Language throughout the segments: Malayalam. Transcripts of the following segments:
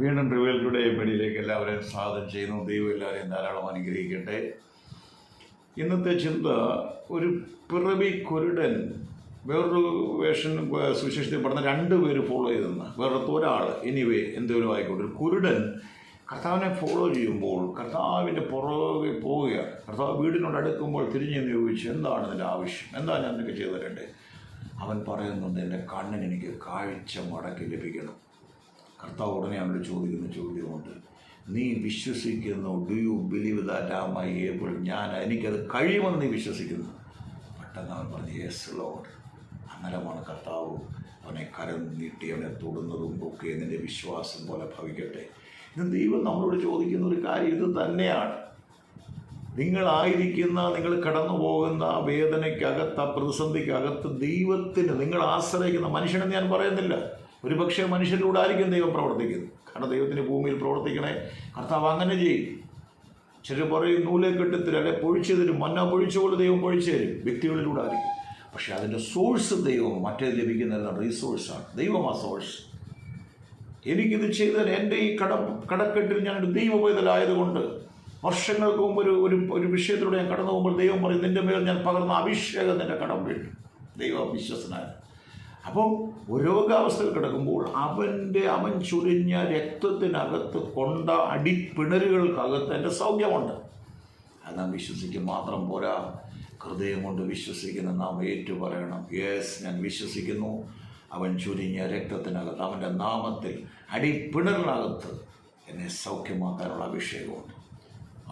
വീണ്ടും റിവൽയുടെ പടിയിലേക്ക് എല്ലാവരെയും സ്വാഗതം ചെയ്യുന്നു. ദൈവം എല്ലാവരെയും ധാരാളം അനുഗ്രഹിക്കട്ടെ. ഇന്നത്തെ ചിന്ത ഒരു പിറവി കുരുടൻ വേറൊരു വേഷൻ സുശേഷത്തിൽ പറഞ്ഞ രണ്ട് പേര് ഫോളോ ചെയ്തെന്ന്. വേറൊരു ഒരാൾ എനിവേ എന്തെങ്കിലും ആയിക്കോട്ടെ. ഒരു കുരുടൻ കർത്താവിനെ ഫോളോ ചെയ്യുമ്പോൾ കർത്താവിന്റെ പുറകെ പോവുകയാണ്. കർത്താവ് വീടിനോട് അടുക്കുമ്പോൾ തിരിഞ്ഞു ചോദിച്ചു എന്താണ് ഇതിന്റെ ആവശ്യം? എന്താണ് ഞാൻ നിനക്ക് ചെയ്തു തരേണ്ടത്? അവൻ പറയുന്നുണ്ട് എന്റെ കണ്ണിന് എനിക്ക് കാഴ്ച മടക്കി ലഭിക്കണം. കർത്താവ് ഉടനെ അവനോട് ചോദിക്കുന്ന ചോദ്യമുണ്ട്. നീ വിശ്വസിക്കുന്നു? Do you believe that ah my able ഞാൻ എനിക്കത് കഴിയുമെന്ന് നീ വിശ്വസിക്കുന്നു? പെട്ടെന്ന് അവൻ പറഞ്ഞു യെസ് ലോഡ് അന്നേരമാണ് കർത്താവ് അവനെ കരം നീട്ടി അവനെ തൊടുന്നതും ഒക്കെ നിന്റെ വിശ്വാസം പോലെ ഭവിക്കട്ടെ. ഇത് ദൈവം നമ്മളോട് ചോദിക്കുന്ന ഒരു കാര്യം ഇത് തന്നെയാണ്. നിങ്ങളായിരിക്കുന്ന നിങ്ങൾ കടന്നു പോകുന്ന വേദനയ്ക്കകത്ത് ആ പ്രതിസന്ധിക്കകത്ത് ദൈവത്തിന് നിങ്ങൾ ആശ്രയിക്കുന്ന മനുഷ്യനെ ഞാൻ പറയുന്നില്ല. ഒരുപക്ഷെ മനുഷ്യരിലൂടെ ആയിരിക്കും ദൈവം പ്രവർത്തിക്കുന്നത്. കാരണം ദൈവത്തിന് ഭൂമിയിൽ പ്രവർത്തിക്കണേ കർത്താവ് അങ്ങനെ ചെയ്യും. ചിലർ പറയും നൂലെ കെട്ടിത്തരും അല്ലെ പൊഴിച്ചു തരും. മന്ന പൊഴിച്ചുകൊണ്ട് ദൈവം പൊഴിച്ചു തരും. വ്യക്തികളിലൂടെ ആയിരിക്കും പക്ഷേ അതിന്റെ സോഴ്സ് ദൈവം മറ്റേ ലഭിക്കുന്ന റീസോഴ്സാണ് ദൈവം ആ സോഴ്സ് എനിക്കിത് ചെയ്താൽ എന്റെ ഈ കട കടക്കെട്ടിൽ ഞാനൊരു ദൈവപൈതലായതുകൊണ്ട് വർഷങ്ങൾക്ക് മുമ്പ് ഒരു ഒരു ഒരു വിഷയത്തിലൂടെ ഞാൻ കടന്നു പോകുമ്പോൾ ദൈവം പറയും നിന്റെ മേൽ ഞാൻ പകർന്ന അഭിഷേകം നിന്റെ കടം വീട്ടു ദൈവം വിശ്വസനായ അപ്പം രോഗാവസ്ഥയിൽ കിടക്കുമ്പോൾ അവന്റെ അവൻ ചുരിഞ്ഞ രക്തത്തിനകത്ത് കൊണ്ട അടിപ്പിണരുകൾക്കകത്ത് എന്റെ സൗഖ്യമുണ്ട്. അത് നാം വിശ്വസിക്കും മാത്രം പോരാ. ഹൃദയം കൊണ്ട് വിശ്വസിക്കുന്ന നാം ഏറ്റു പറയണം യേസ് ഞാൻ വിശ്വസിക്കുന്നു. അവൻ ചുരിഞ്ഞ രക്തത്തിനകത്ത് അവന്റെ നാമത്തിൽ അടിപ്പിണറിനകത്ത് എന്നെ സൗഖ്യമാക്കാനുള്ള അഭിഷേകമുണ്ട്.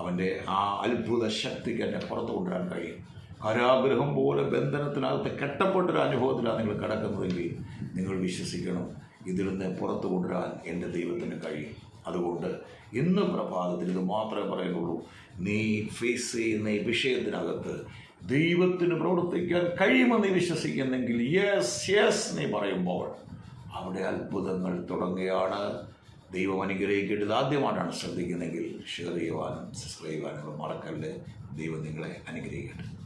അവന്റെ ആ അത്ഭുത ശക്തിക്ക് എന്നെ പുറത്തു കൊണ്ടുവരാൻ കഴിയും. കാരാഗ്രഹം പോലെ ബന്ധനത്തിനകത്ത് കെട്ടപ്പെട്ടൊരു അനുഭവത്തിലാണ് നിങ്ങൾ കിടക്കുന്നതെങ്കിൽ നിങ്ങൾ വിശ്വസിക്കണം ഇതിൽ നിന്ന് പുറത്തു കൊണ്ടുവരാൻ എന്റെ ദൈവത്തിന് കഴിയും. അതുകൊണ്ട് ഇന്ന് പ്രഭാതത്തിൽ ഇത് മാത്രമേ പറയുന്നുള്ളൂ. നീ ഫേസ് ചെയ്യുന്ന ഈ വിഷയത്തിനകത്ത് ദൈവത്തിന് പ്രവർത്തിക്കാൻ കഴിയുമെന്ന് വിശ്വസിക്കുന്നെങ്കിൽ യെസ് യെസ് നീ പറയുമ്പോൾ അവിടെ അത്ഭുതങ്ങൾ തുടങ്ങുകയാണ്. ദൈവം അനുഗ്രഹിക്കേണ്ടത് ആദ്യമായിട്ടാണ് ശ്രദ്ധിക്കുന്നെങ്കിൽ ഷെയർ ചെയ്യുവാനും സബ്സ്ക്രൈബ് ചെയ്യാനും മറക്കല്ല്? ദൈവം നിങ്ങളെ അനുഗ്രഹിക്കട്ടെ.